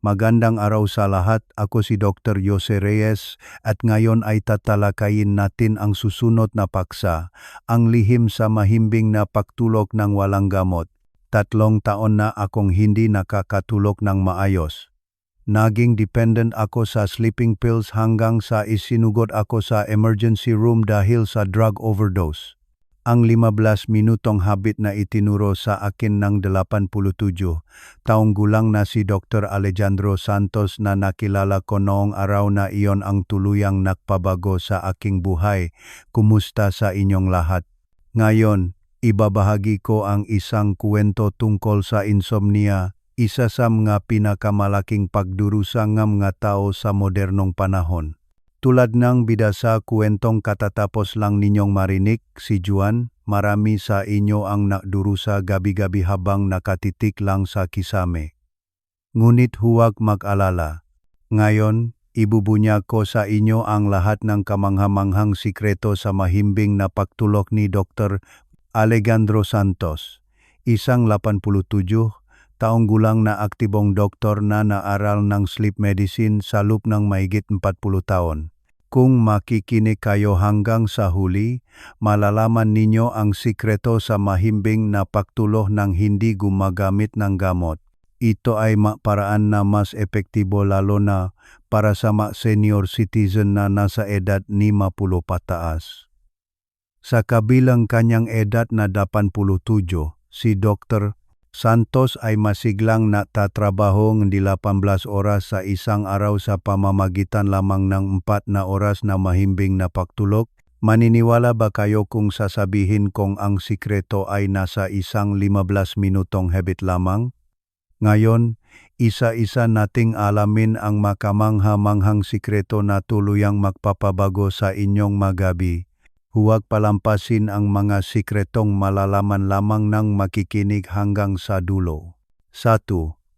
Magandang araw sa lahat. Ako si Dr. Jose Reyes at ngayon ay tatalakayin natin ang susunod na paksa, ang lihim sa mahimbing na pagtulog ng walang gamot. Tatlong taon na akong hindi nakakatulog ng maayos. Naging dependent ako sa sleeping pills hanggang sa isinugod ako sa emergency room dahil sa drug overdose. Ang 15 minutong habit na itinuro sa akin ng 87 taong gulang na si Dr. Alejandro Santos na nakilala ko noong araw na iyon ang tuluyang nakpabago sa aking buhay. Kumusta sa inyong lahat? Ngayon, ibabahagi ko ang isang kwento tungkol sa insomnia, isa sa mga pinakamalaking pagdurusa ng mga tao sa modernong panahon. Tulad ng bida sa kwentong katatapos lang ninyong marinig, si Juan, marami sa inyo ang nakdurusa gabi-gabi habang nakatitik lang sa kisame. Ngunit huwag mag-alala. Ngayon, ibubunya ko sa inyo ang lahat ng kamanghamanghang sikreto sa mahimbing na pagtulok ni Dr. Alejandro Santos, isang 87 taong gulang na aktibong doktor na naaral ng sleep medicine sa loob ng mahigit 40 taon. Kung makikinig kayo hanggang sa huli, malalaman ninyo ang sikreto sa mahimbing na pagtuloh ng hindi gumagamit ng gamot. Ito ay paraan na mas epektibo lalo na para sa mga senior citizen na nasa edad 50 pataas. Sa kabilang kanyang edad na 87, si Dr. Santos ay masiglang natatrabaho ng 18 oras sa isang araw sa pamamagitan lamang ng 4 na oras na mahimbing na pagtulog. Maniniwala ba kayo kung sasabihin kong ang sikreto ay nasa isang 15 minutong habit lamang? Ngayon, isa-isa nating alamin ang makamangha-manghang sikreto na tuluyang magpapabago sa inyong magabi. Huwag palampasin ang mga sikretong malalaman lamang ng makikinig hanggang sa dulo. 1.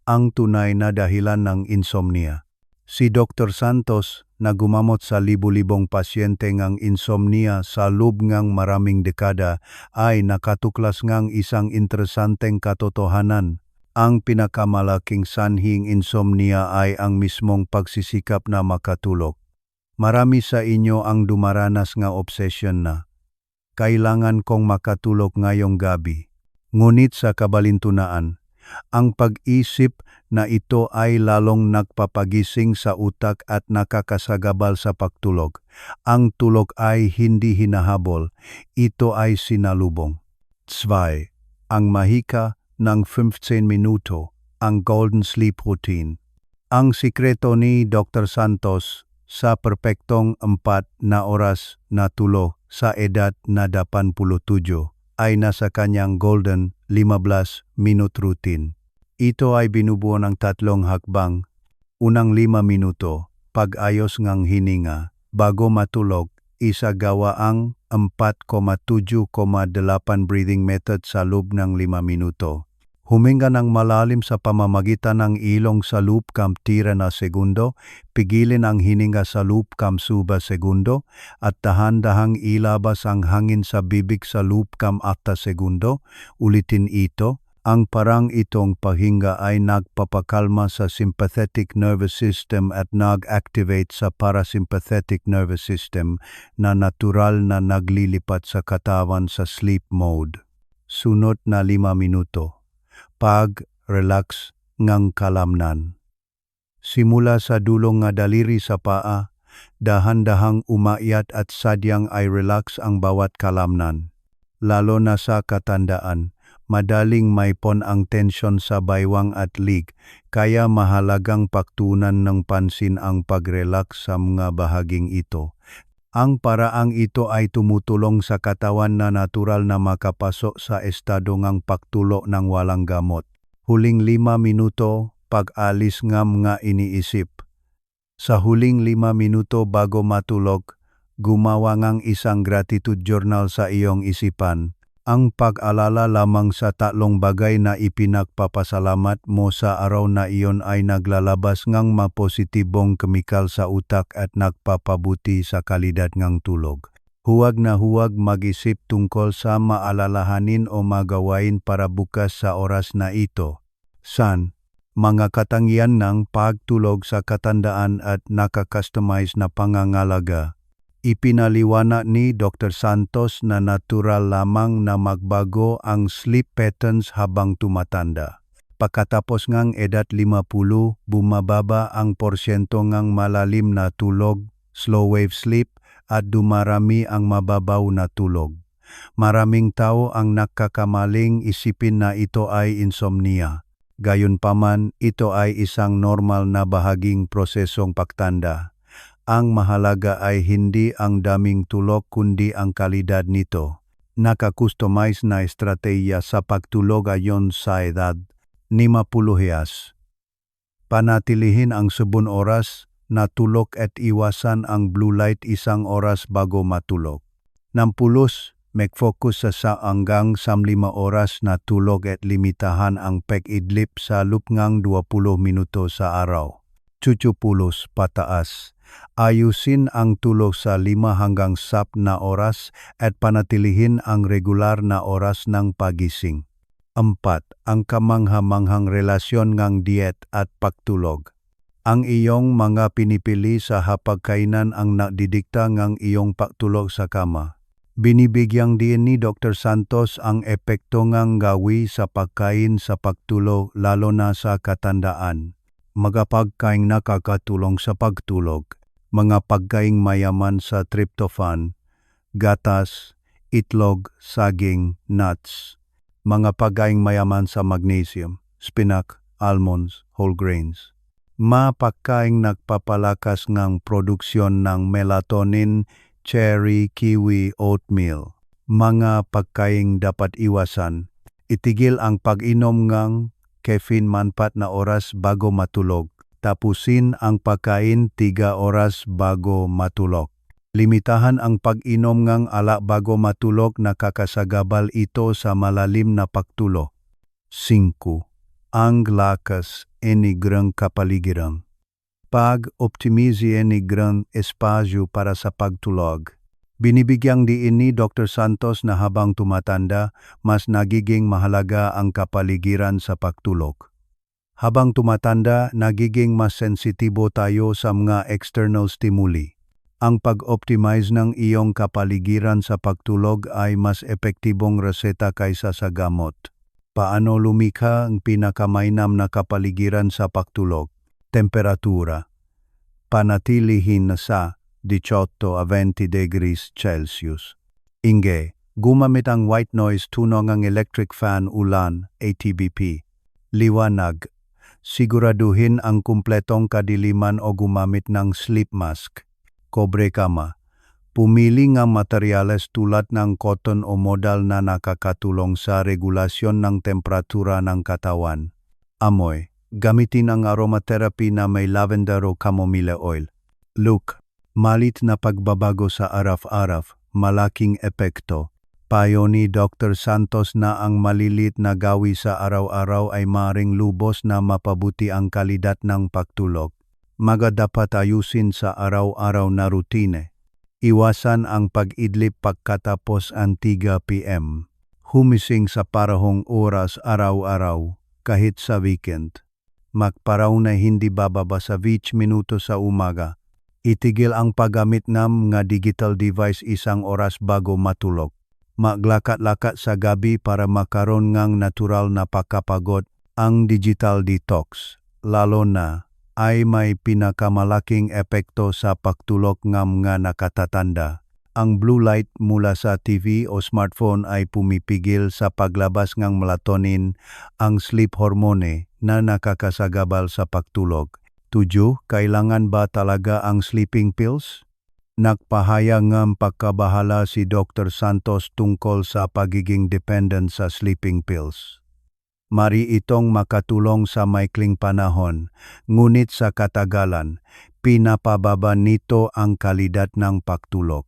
Ang tunay na dahilan ng insomnia. Si Dr. Santos na gumamot sa libu-libong pasyente ng insomnia sa loob ng maraming dekada ay nakatuklas ng isang interesanteng katotohanan. Ang pinakamalaking sanhing insomnia ay ang mismong pagsisikap na makatulog. Marami sa inyo ang dumaranas nga obsession na. Kailangan kong makatulog ngayong gabi. Ngunit sa kabalintunaan, ang pag-isip na ito ay lalong nagpapagising sa utak at nakakasagabal sa pagtulog. Ang tulog ay hindi hinahabol, ito ay sinalubong. 2. Ang mahika ng 15 minuto, ang Golden Sleep Routine. Ang sikreto ni Dr. Santos sa perpektong empat na oras na tulo sa edad na 87 ay nasa kanyang golden 15 minute routine. Ito ay binubuo ng tatlong hakbang. Unang 5 minuto, pag-ayos ng hininga. Bago matulog, isa gawa ang 4,7,8 breathing method sa loob ng 5 minuto. Huminga ng malalim sa pamamagitan ng ilong sa loop kam tira na segundo, pigilin ang hininga sa loop kam suba segundo, at dahan-dahang ilabas ang hangin sa bibig sa loop kam atta segundo, ulitin ito, ang parang itong pahinga ay nagpapakalma sa sympathetic nervous system at nag-activate sa parasympathetic nervous system na natural na naglilipat sa katawan sa sleep mode. Sunod na lima minuto pag-relax ngang kalamnan. Simula sa dulong nga daliri sa paa, dahan-dahang umayat at sadyang ay relax ang bawat kalamnan. Lalo na sa katandaan, madaling maipon ang tensyon sa baywang at lig, kaya mahalagang paktunan ng pansin ang pag-relax sa mga bahaging ito. Ang paraang ito ay tumutulong sa katawan na natural na makapasok sa estado ng pagtulo ng walang gamot. Huling lima minuto, pag-alis ngam nga iniisip. Sa huling lima minuto bago matulog, gumawa ngang isang gratitude journal sa iyong isipan ang pag-alala lamang sa tatlong bagay na ipinagpapasalamat mo sa araw na iyon ay naglalabas ngang mapositibong kemikal sa utak at nagpapabuti sa kalidad ngang tulog. Huwag na huwag mag-isip tungkol sa maalalahanin o magawain para bukas sa oras na ito. San, mga katangian ng pagtulog sa katandaan at nakakustomize na pangangalaga. Ipinaliwanag ni Dr. Santos na natural lamang na magbago ang sleep patterns habang tumatanda. Pagkatapos ngang edad 50, bumababa ang porsyento ngang malalim na tulog, slow wave sleep, at dumarami ang mababaw na tulog. Maraming tao ang nakakamaling isipin na ito ay insomnia. Gayunpaman, ito ay isang normal na bahaging prosesong pagtanda. Ang mahalaga ay hindi ang daming tulog kundi ang kalidad nito. Nakakustomize na estratehiya sa pagtulog ayon sa edad. 50 hiyas. Panatilihin ang subun oras na tulog at iwasan ang blue light isang oras bago matulog. Nampulos, mag-focus sa sa hanggang 15 oras na tulog at limitahan ang pag-idlip sa lupngang 20 minuto sa araw. Chuchupulos pataas. Ayusin ang tulog sa 5 hanggang 10 na oras at panatilihin ang regular na oras ng pagising. 4. Ang kamangha-manghang relasyon ngang diet at pagtulog. Ang iyong mga pinipili sa hapagkainan ang nakdidikta ngang iyong pagtulog sa kama. Binibigyang din ni Dr. Santos ang epekto ngang gawi sa pagkain sa pagtulog lalo na sa katandaan. Mga pagkain nakakatulong sa pagtulog, mga pagkain mayaman sa tryptophan, gatas, itlog, saging, nuts, mga pagkain mayaman sa magnesium, spinach, almonds, whole grains. Mapagkain nagpapalakas ng produksyon ng melatonin, cherry, kiwi, oatmeal. Mga pagkaing dapat iwasan. Itigil ang pag-inom ng caffeine manpat na oras bago matulog. Tapusin ang pagkain tiga oras bago matulog. Limitahan ang pag-inom ng alak bago matulog na kakasagabal ito sa malalim na pagtulo. 5. Ang lakas enigrang kapaligiran pag-optimize ni Gran espasyo para sa pagtulog. Binibigyang diin ni Dr. Santos na habang tumatanda, mas nagiging mahalaga ang kapaligiran sa pagtulog. Habang tumatanda, nagiging mas sensitibo tayo sa mga external stimuli. Ang pag-optimize ng iyong kapaligiran sa pagtulog ay mas epektibong reseta kaysa sa gamot. Paano lumikha ang pinakamainam na kapaligiran sa pagtulog? temperatura panatilihin sa 18 a 20 degrees Celsius. Inge, gumamit ang white noise tunong ang electric fan ulan ATBP. Liwanag, siguraduhin ang kumpletong kadiliman o gumamit ng sleep mask. Kobre kama, pumili ng materyales tulad ng cotton o modal na nakakatulong sa regulasyon ng temperatura ng katawan. Amoy, Gamitin ang aromatherapy na may lavender o chamomile oil. Look, malit na pagbabago sa araf-araf, malaking epekto. Payo ni Dr. Santos na ang malilit na gawi sa araw-araw ay maring lubos na mapabuti ang kalidad ng pagtulog. Maga dapat ayusin sa araw-araw na rutine. Iwasan ang pag-idlip pagkatapos ang 3 p.m. Humising sa parahong oras araw-araw, kahit sa weekend magparaw na hindi bababa sa 20 minuto sa umaga. Itigil ang paggamit ng nga digital device isang oras bago matulog. Maglakat-lakat sa gabi para makaroon ngang natural na pakapagod ang digital detox, lalo na ay may pinakamalaking epekto sa pagtulog ng nga nakatatanda. Ang blue light mula sa TV o smartphone ay pumipigil sa paglabas ng melatonin, ang sleep hormone na nakakasagabal sa pagtulog. Tujo, kailangan ba talaga ang sleeping pills? Nagpahayag ng pagkabahala si Dr. Santos tungkol sa pagiging dependent sa sleeping pills. Mari itong makatulong sa maikling panahon, ngunit sa katagalan, pinapababa nito ang kalidad ng pagtulog.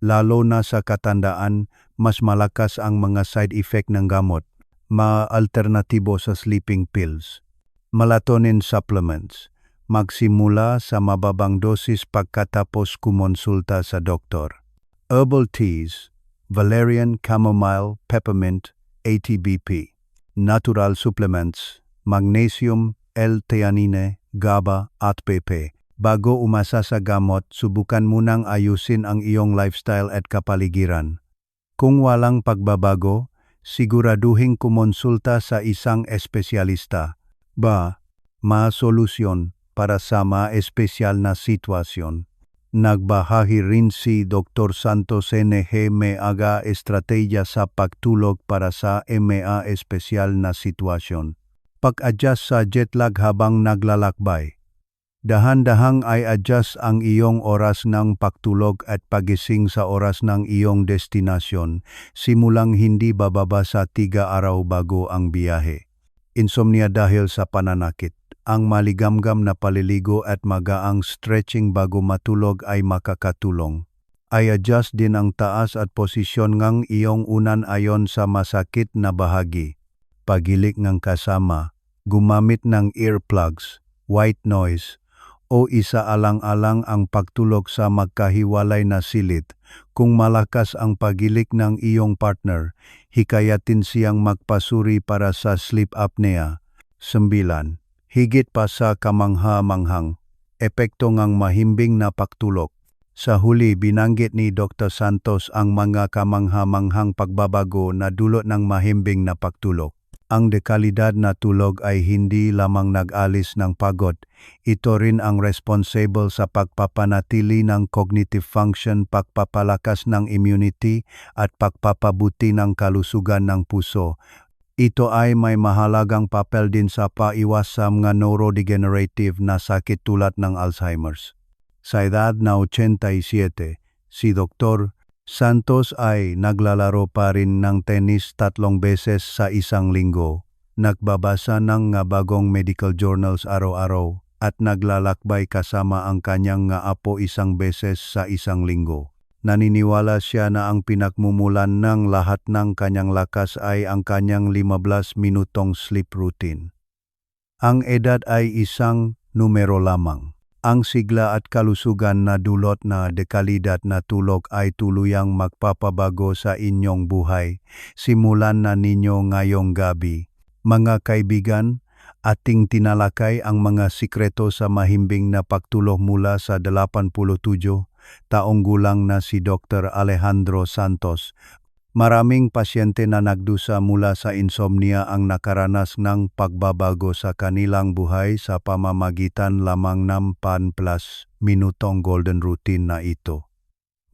Lalo na sa katandaan, mas malakas ang mga side effect ng gamot ma-alternatibo sa sleeping pills. Melatonin supplements. Magsimula sa mababang dosis pagkatapos kumonsulta sa doktor. Herbal teas, valerian, chamomile, peppermint, ATBP. Natural supplements, magnesium, L-theanine, GABA at PP. Bago umasa sa gamot, subukan munang ayusin ang iyong lifestyle at kapaligiran. Kung walang pagbabago, siguraduhin kumonsulta sa isang espesyalista. Ba, ma-solusyon para sa ma-espesyal na sitwasyon. Nagbahahi rin si Dr. Santos NG Meaga estrategia sa pagtulog para sa MA espesyal na sitwasyon. Pag-adjust sa jet lag habang naglalakbay. Dahan-dahang ay adjust ang iyong oras ng pagtulog at pagising sa oras ng iyong destinasyon, simulang hindi bababa sa tiga araw bago ang biyahe. Insomnia dahil sa pananakit. Ang maligamgam na paliligo at magaang stretching bago matulog ay makakatulong. Ay adjust din ang taas at posisyon ngang iyong unan ayon sa masakit na bahagi. Pagilik ng kasama, gumamit ng earplugs, white noise, o isa-alang-alang ang pagtulog sa magkahiwalay na silid. Kung malakas ang pagilik ng iyong partner, hikayatin siyang magpasuri para sa sleep apnea. Sembilan, higit pa sa kamangha-manghang, epekto ngang mahimbing na pagtulog. Sa huli, binanggit ni Dr. Santos ang mga kamangha-manghang pagbabago na dulot ng mahimbing na pagtulog. Ang dekalidad na tulog ay hindi lamang nag-alis ng pagod, ito rin ang responsible sa pagpapanatili ng cognitive function, pagpapalakas ng immunity at pagpapabuti ng kalusugan ng puso. Ito ay may mahalagang papel din sa paiwas sa mga neurodegenerative na sakit tulad ng Alzheimer's. Sa edad na 87, si Dr. Santos ay naglalaro pa rin ng tennis tatlong beses sa isang linggo, nagbabasa ng nga bagong medical journals araw-araw at naglalakbay kasama ang kanyang nga apo isang beses sa isang linggo. Naniniwala siya na ang pinakmumulan ng lahat ng kanyang lakas ay ang kanyang 15 minutong sleep routine. Ang edad ay isang numero lamang. Ang sigla at kalusugan na dulot na dekalidad na tulog ay tuluyang magpapabago sa inyong buhay. Simulan na ninyo ngayong gabi. Mga kaibigan, ating tinalakay ang mga sikreto sa mahimbing na pagtulog mula sa 87 taong gulang na si Dr. Alejandro Santos Maraming pasyente na nagdusa mula sa insomnia ang nakaranas ng pagbabago sa kanilang buhay sa pamamagitan lamang ng pan plus minutong golden routine na ito.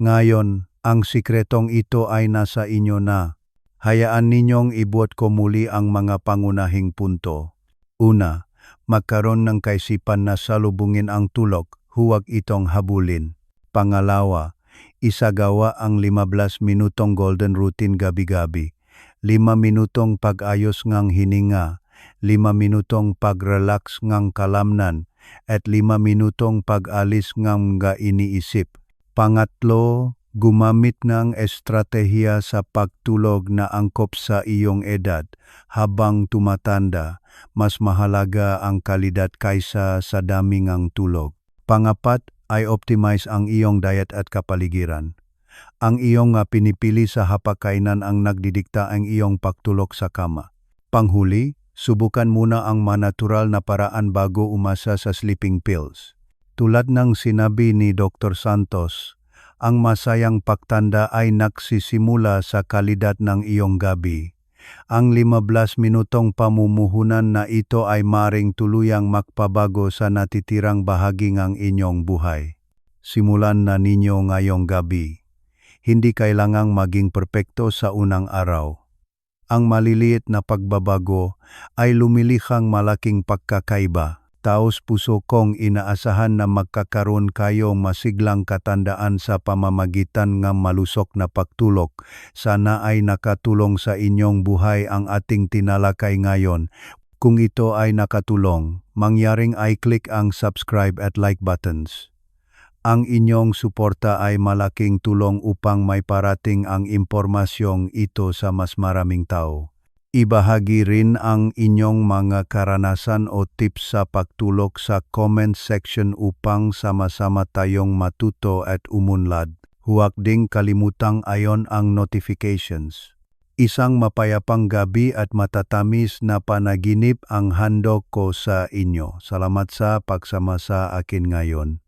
Ngayon, ang sikretong ito ay nasa inyo na. Hayaan ninyong ibuot ko muli ang mga pangunahing punto. Una, magkaroon ng kaisipan na salubungin ang tulog, huwag itong habulin. Pangalawa, isagawa ang 15 minutong golden routine gabi-gabi, 5 minutong pag-ayos ngang hininga, 5 minutong pag-relax ngang kalamnan, at 5 minutong pag-alis ngang nga iniisip. Pangatlo, gumamit ng estratehiya sa pagtulog na angkop sa iyong edad habang tumatanda, mas mahalaga ang kalidad kaysa sa daming ang tulog. Pangapat, ay optimize ang iyong diet at kapaligiran. Ang iyong uh, pinipili sa hapakainan ang nagdidikta ang iyong pagtulog sa kama. Panghuli, subukan muna ang manatural na paraan bago umasa sa sleeping pills. Tulad ng sinabi ni Dr. Santos, ang masayang pagtanda ay nagsisimula sa kalidad ng iyong gabi ang 15 minutong pamumuhunan na ito ay maring tuluyang makpabago sa natitirang bahagi ng inyong buhay. Simulan na ninyo ngayong gabi. Hindi kailangang maging perpekto sa unang araw. Ang maliliit na pagbabago ay lumilihang malaking pagkakaiba taos puso kong inaasahan na magkakaroon kayo masiglang katandaan sa pamamagitan ng malusok na pagtulog. Sana ay nakatulong sa inyong buhay ang ating tinalakay ngayon. Kung ito ay nakatulong, mangyaring i-click ang subscribe at like buttons. Ang inyong suporta ay malaking tulong upang may parating ang impormasyong ito sa mas maraming tao. Ibahagi rin ang inyong mga karanasan o tips sa pagtulog sa comment section upang sama-sama tayong matuto at umunlad. Huwag ding kalimutang ayon ang notifications. Isang mapayapang gabi at matatamis na panaginip ang handog ko sa inyo. Salamat sa pagsama sa akin ngayon.